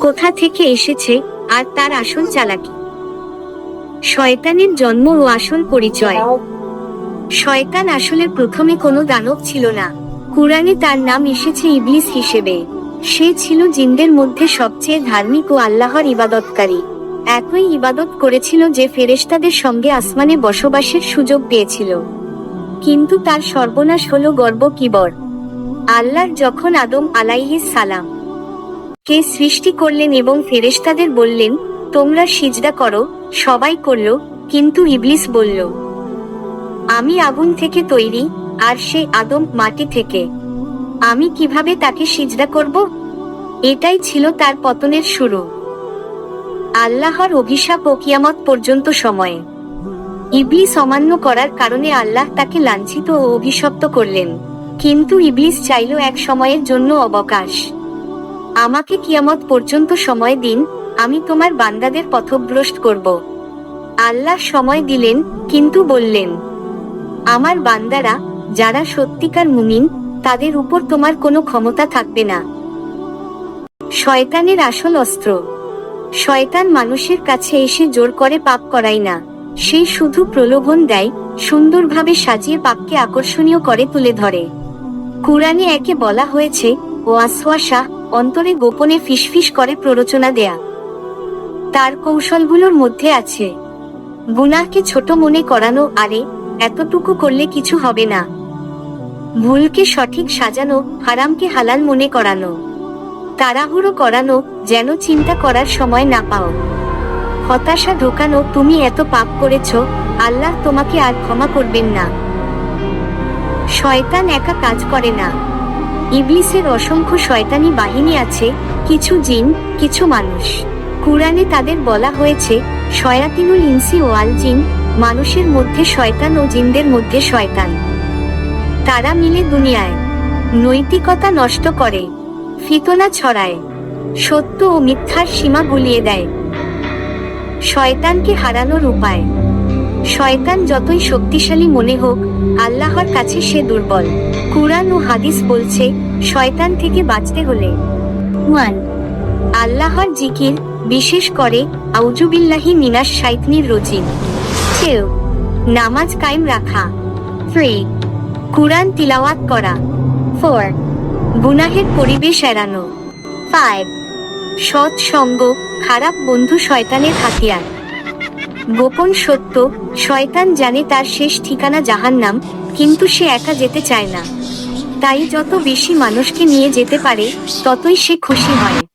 কোথা থেকে এসেছে আর তার আসল চালাকি? শয়তানের জন্ম ও আসল পরিচয়। শয়তান আসলে প্রথমে কোনো দানব ছিল না। কুরআনে তার নাম এসেছে ইবলিস হিসেবে। সে ছিল জিনদের মধ্যে সবচেয়ে ধার্মিক ও আল্লাহর ইবাদতকারী। একই ইবাদত করেছিল যে ফেরেশতাদের সঙ্গে আসমানে বসবাসের সুযোগ পেয়েছিল। কিন্তু তার সর্বনাশ হলো গর্ব কিবর। আল্লাহ যখন আদম আলাইহিস সালাম কে সৃষ্টি করলেন এবং ফেরেশতাদের বললেন, তোমরা সিজদা করো। সবাই করল, কিন্তু ইবলিস বলল, আমি আগুন থেকে তৈরি, আর সে আদম মাটি থেকে। আমি কীভাবে তাকে সিজদা করব? এটাই ছিল তার পতনের শুরু। আল্লাহর অভিশাপ ও কিয়ামত পর্যন্ত সময়ে। ইবলিস অমান্য করার কারণে আল্লাহ তাকে লাঞ্ছিত ও অভিশপ্ত করলেন। কিন্তু ইবলিস চাইল এক সময়ের জন্য অবকাশ। আমাকে কিয়ামত পর্যন্ত সময় দিন, আমি তোমার বান্দাদের পথভ্রষ্ট করব। আল্লাহ সময় দিলেন, কিন্তু বললেন, আমার বান্দারা, যারা সত্যিকার মুমিন, তাদের উপর তোমার কোনো ক্ষমতা থাকবে না। শয়তানের আসল অস্ত্র। শয়তান মানুষের কাছে এসে জোর করে পাপ করায় না। সে শুধু প্রলোভন দেয়, সুন্দরভাবে সাজিয়ে পাপকে আকর্ষণীয় করে তুলে ধরে। কুরআনে একে বলা হয়েছে ও আসওয়াসা অন্তরে গোপনে ফিসফিস করে প্ররোচনা দেয়া। তার কৌশলগুলোর মধ্যে আছে গুনাহকে ছোট মনে করানো, আরে, এতটুকু করলে কিছু হবে না। ভুলকে সঠিক সাজানো, হারামকে হালাল মনে করানো। তাড়াহুড়ো করানো, যেন চিন্তা করার সময় না পাও। হতাশা ঢোকানো, তুমি এত পাপ করেছ, আল্লাহ তোমাকে আর ক্ষমা করবেন না। শয়তান একা কাজ করে না। ইবলিসের অসংখ্য শয়তানি বাহিনী আছে, কিছু জিন, কিছু মানুষ। কুরআনে তাদের বলা হয়েছে, শয়াতিনুল ইনসি ও আল জিন মানুষের মধ্যে শয়তান ও জিনদের মধ্যে শয়তান। তারা মিলে দুনিয়ায় নৈতিকতা নষ্ট করে, ফিতনা ছড়ায়, সত্য ও মিথ্যার সীমা গুলিয়ে দেয়। শয়তানকে হারানোর উপায়। শয়তান যতই শক্তিশালী মনে হোক, আল্লাহর কাছে সে দুর্বল। কুরআন ও হাদিস বলছে, শয়তান থেকে বাঁচতে হলে ওয়ান, আল্লাহর জিকির বিশেষ করে আউজুবিল্লাহি মিনাস শাইতনির রজিম টু, নামাজ কায়েম রাখা। থ্রি, কুরআন তিলাওয়াত করা। ফোর, গুনাহের পরিবেশ এড়ানো। ফাইভ সৎ সঙ্গ খারাপ বন্ধু শয়তানের হাতিয়ার। গোপন সত্য, শয়তান জানে তার শেষ ঠিকানা জাহান্নাম, কিন্তু সে একা যেতে চায় না। তাই যত বেশি মানুষকে নিয়ে যেতে পারে, ততই সে খুশি হয়।